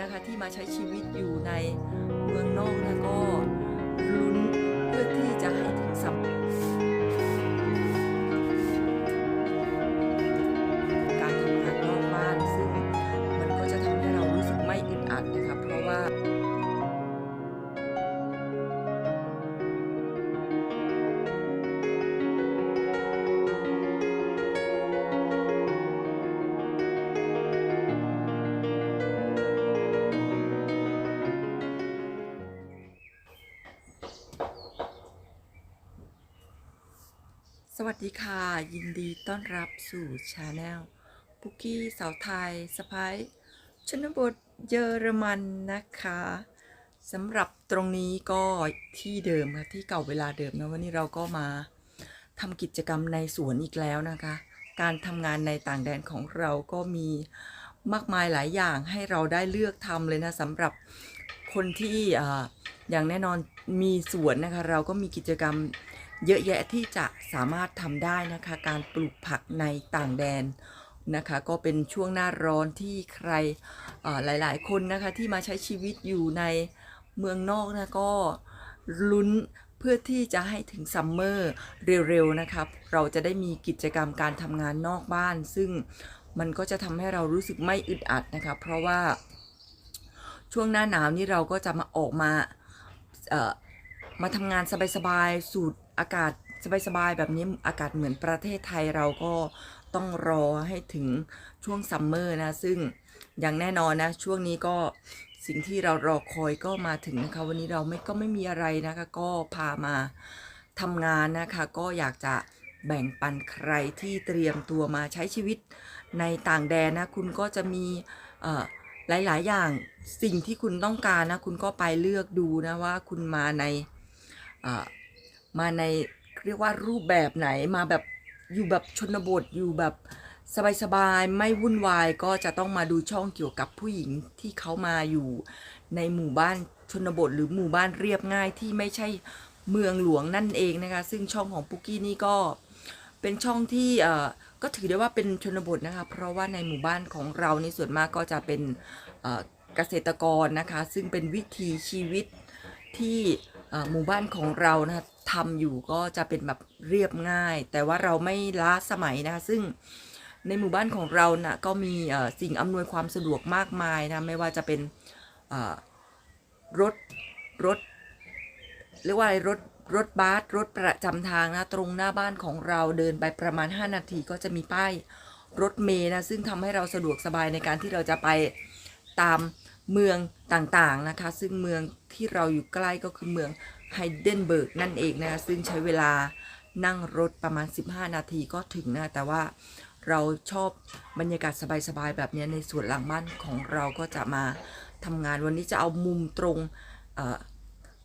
นะคะที่มาใช้ชีวิตอยู่ในเมืองนอกนะก็ลุ้น สวัสดีค่ะ ยินดีต้อนรับสู่ชาแนลปุกกี้สาวไทยสไปชนบทเยอรมันนะคะสำหรับตรงนี้ก็ที่เดิมค่ะที่เก่าเวลาเดิมนะวันนี้เราก็มาทำกิจกรรมในสวนอีกแล้วนะคะ การทำงานในต่างแดนของเราก็มีมากมายหลายอย่างให้เราได้เลือกทำเลยนะสำหรับคนที่ออย่างแน่นอนมีสวนนะคะ เราก็มีกิจกรรม เยอะแยะที่จะสามารถทำได้นะคะ การปลูกผักในต่างแดนนะคะ ก็เป็นช่วงหน้าร้อนที่ใครหลาย ๆ คนนะคะที่มาใช้ชีวิตอยู่ในเมืองนอกนะก็ลุ้นเพื่อที่จะให้ถึงซัมเมอร์เร็ว ๆ นะครับ เราจะได้มีกิจกรรมการทำงานนอกบ้าน ซึ่งมันก็จะทำให้เรารู้สึกไม่อึดอัดนะคะ เพราะว่าช่วงหน้าหนาวนี่เราก็จะมาออกมามาทำงานสบาย ๆ สูด อากาศสบายๆแบบนี้อากาศเหมือนประเทศไทยเราก็ต้องรอให้ถึงช่วงซัมเมอร์นะ ซึ่งอย่างแน่นอนนะ ช่วงนี้ก็สิ่งที่เรารอคอยก็มาถึงนะคะ วันนี้เราไม่ก็ไม่มีอะไรนะคะ ก็พามาทำงานนะคะ ก็อยากจะแบ่งปันใครที่เตรียมตัวมาใช้ชีวิตในต่างแดนนะ คุณก็จะมีหลาย ๆ อย่างสิ่งที่คุณต้องการนะ คุณก็ไปเลือกดูนะว่าคุณมาใน มาในเรียกว่ารูปแบบไหนมาแบบอยู่แบบชนบทอยู่แบบสบายๆไม่วุ่นวายก็จะต้องมาดูช่องเกี่ยวกับผู้หญิงที่เขามาอยู่ในหมู่บ้านชนบทหรือหมู่บ้านเรียบง่ายที่ไม่ใช่เมืองหลวงนั่นเองนะคะ ซึ่งช่องของปุกกี้นี่ก็เป็นช่องที่เอ่อก็ถือได้ว่าเป็นชนบทนะคะ เพราะว่าในหมู่บ้านของเราในส่วนมากก็จะเป็นเกษตรกรนะคะ ซึ่งเป็นวิถีชีวิตที่หมู่บ้านของเรานะคะ ทำอยู่ก็จะเป็นแบบเรียบง่าย แต่ว่าเราไม่ล้าสมัยนะคะซึ่งในหมู่บ้านของเรานะก็มีสิ่งอำนวยความสะดวกมากมายนะไม่ว่าจะเป็นรถรถเรียกว่าอะไรรถรถบัสรถประจำทางนะตรงหน้าบ้านของเราเดินไปประมาณ 5 นาทีก็จะมีป้ายรถเมล์นะซึ่งทำให้เราสะดวกสบายในการที่เราจะไปตามเมืองต่างๆนะคะ ซึ่งเมืองที่เราอยู่ใกล้ก็คือเมือง ไฮเดนเบิร์กนั่นเองนะคะซึ่งใช้เวลานั่งรถประมาณ 15 นาทีก็ถึงนะแต่ว่าเราชอบบรรยากาศสบายๆแบบนี้ในส่วนหลังบ้านของเราก็จะมาทำงานวันนี้จะเอามุมตรง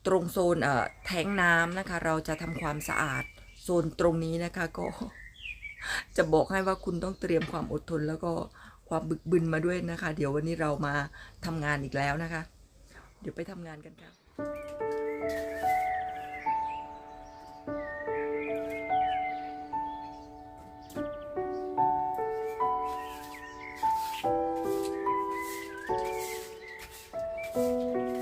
ตรงโซนแทงน้ำนะคะ เราจะทำความสะอาดโซนตรงนี้นะคะก็จะบอกให้ว่าคุณต้องเตรียมความอดทนแล้วก็ความบึกบึนมาด้วยนะคะ เดี๋ยววันนี้เรามาทำงานอีกแล้วนะคะ เดี๋ยวไปทำงานกันค่ะ Música